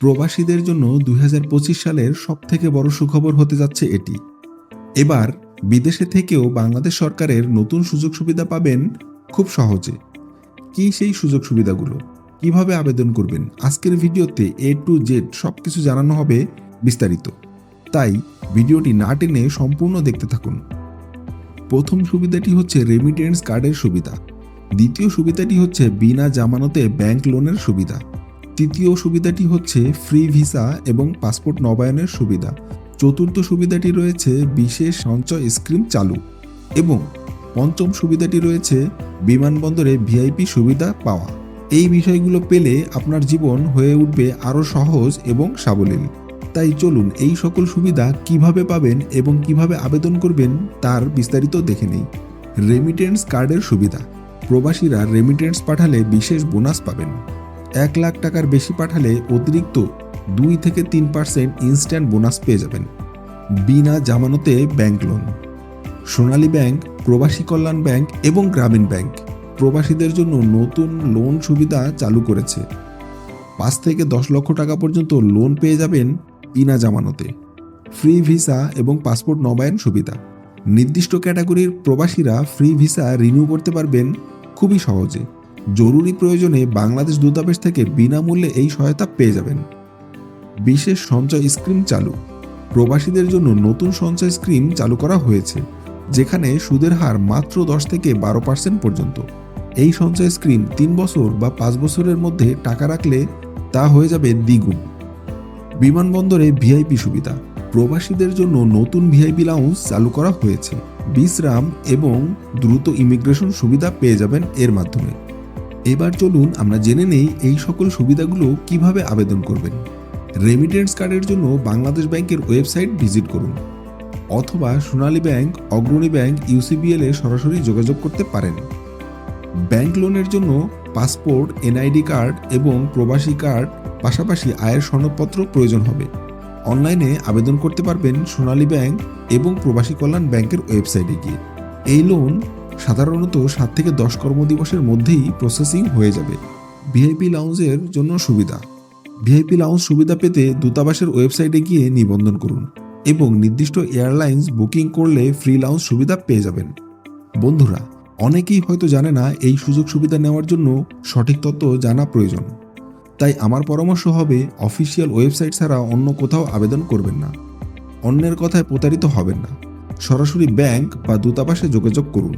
প্রবাসীদের জন্য দু হাজার পঁচিশ সালের সবথেকে বড় সুখবর হতে যাচ্ছে এটি। এবার বিদেশে থেকেও বাংলাদেশ সরকারের নতুন সুযোগ সুবিধা পাবেন খুব সহজে। কি সেই সুযোগ সুবিধাগুলো? কীভাবে আবেদন করবেন? আজকের ভিডিওতে এ টু জেড সব কিছু জানানো হবে বিস্তারিত। তাই ভিডিওটি না টেনে সম্পূর্ণ দেখতে থাকুন। প্রথম সুবিধাটি হচ্ছে রেমিটেন্স কার্ডের সুবিধা। দ্বিতীয় সুবিধাটি হচ্ছে বিনা জামানতে ব্যাংক লোনের সুবিধা। তৃতীয় সুবিধাটি হচ্ছে ফ্রি ভিসা এবং পাসপোর্ট নবায়নের সুবিধা। চতুর্থ সুবিধাটি রয়েছে বিশেষ সঞ্চয় স্কিম চালু এবং পঞ্চম সুবিধাটি রয়েছে বিমানবন্দরে ভিআইপি সুবিধা পাওয়া। এই বিষয়গুলো পেলে আপনার জীবন হয়ে উঠবে আরও সহজ এবং সাবলীল। তাই চলুন এই সকল সুবিধা কীভাবে পাবেন এবং কীভাবে আবেদন করবেন তার বিস্তারিত দেখে নেই। রেমিটেন্স কার্ডের সুবিধা। প্রবাসীরা রেমিটেন্স পাঠালে বিশেষ বোনাস পাবেন। এক লাখ টাকার বেশি পাঠালে অতিরিক্ত দুই থেকে তিন পার্সেন্ট ইনস্ট্যান্ট বোনাস পেয়ে যাবেন। বিনা জামানতে bank loan Sonali bank, Probashi Kallyan bank এবং গ্রামীণ ব্যাংক প্রবাসীদের জন্য নতুন লোন সুবিধা চালু করেছে। পাঁচ থেকে দশ লক্ষ টাকা পর্যন্ত লোন পেয়ে যাবেন বিনা জামানতে। ফ্রি ভিসা এবং পাসপোর্ট নবায়ন সুবিধা। নির্দিষ্ট ক্যাটাগরির প্রবাসীরা ফ্রি ভিসা রিনিউ করতে পারবেন খুবই সহজে। জরুরি প্রয়োজনে বাংলাদেশ দূতাবাস থেকে বিনামূল্যে এই সহায়তা পেয়ে যাবেন। বিশেষ সঞ্চয় স্কিম চালু। প্রবাসীদের জন্য নতুন সঞ্চয় স্কিম চালু করা হয়েছে, যেখানে সুদের হার মাত্র দশ থেকে বারো পার্সেন্ট পর্যন্ত। এই সঞ্চয় স্কিম তিন বছর বা পাঁচ বছরের মধ্যে টাকা রাখলে তা হয়ে যাবে দ্বিগুণ। বিমানবন্দরে ভিআইপি সুবিধা। প্রবাসীদের জন্য নতুন ভিআইপি লাউঞ্জ চালু করা হয়েছে। বিশ্রাম এবং দ্রুত ইমিগ্রেশন সুবিধা পেয়ে যাবেন এর মাধ্যমে। এবার চলুন আমরা জেনে নেই এই সকল সুবিধাগুলো কীভাবে আবেদন করবেন। রেমিটেন্স কার্ডের জন্য বাংলাদেশ ব্যাংকের ওয়েবসাইট ভিজিট করুন। অথবা Sonali bank, Agrani bank UCBL এ সরাসরি যোগাযোগ করতে পারেন। ব্যাংক লোনের জন্য পাসপোর্ট, এনআইডি কার্ড এবং প্রবাসী কার্ড, পাশাপাশি আয়ের সনদপত্র প্রয়োজন হবে। অনলাইনে আবেদন করতে পারবেন সোনালী ব্যাংক এবং প্রবাসী কল্যাণ ব্যাংকের ওয়েবসাইটে গিয়ে। এই লোন সাধারণত সাত থেকে দশ কর্মদিবসের মধ্যেই প্রসেসিং হয়ে যাবে। ভিআইপি লাউঞ্জের জন্য সুবিধা। ভিআইপি লাউঞ্জ সুবিধা পেতে দূতাবাসের ওয়েবসাইটে গিয়ে নিবন্ধন করুন এবং নির্দিষ্ট এয়ারলাইন্স বুকিং করলে ফ্রি লাউঞ্জ সুবিধা পেয়ে যাবেন। বন্ধুরা, অনেকেই হয়তো জানে না এই সুযোগ সুবিধা নেওয়ার জন্য সঠিক তথ্য জানা প্রয়োজন। তাই আমার পরামর্শ হবে অফিসিয়াল ওয়েবসাইট ছাড়া অন্য কোথাও আবেদন করবেন না। অন্যের কথায় প্রতারিত হবেন না। সরাসরি ব্যাংক বা দূতাবাসে যোগাযোগ করুন।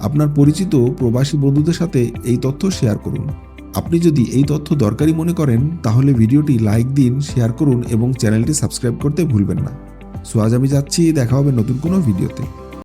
আপনার পরিচিত প্রবাসী বন্ধুদের সাথে এই তথ্য শেয়ার করুন। আপনি যদি এই তথ্য দরকারি মনে করেন, তাহলে ভিডিওটি লাইক দিন, শেয়ার করুন এবং চ্যানেলটি সাবস্ক্রাইব করতে ভুলবেন না। সো আজ আমি যাচ্ছি, দেখা হবে নতুন কোনো ভিডিওতে।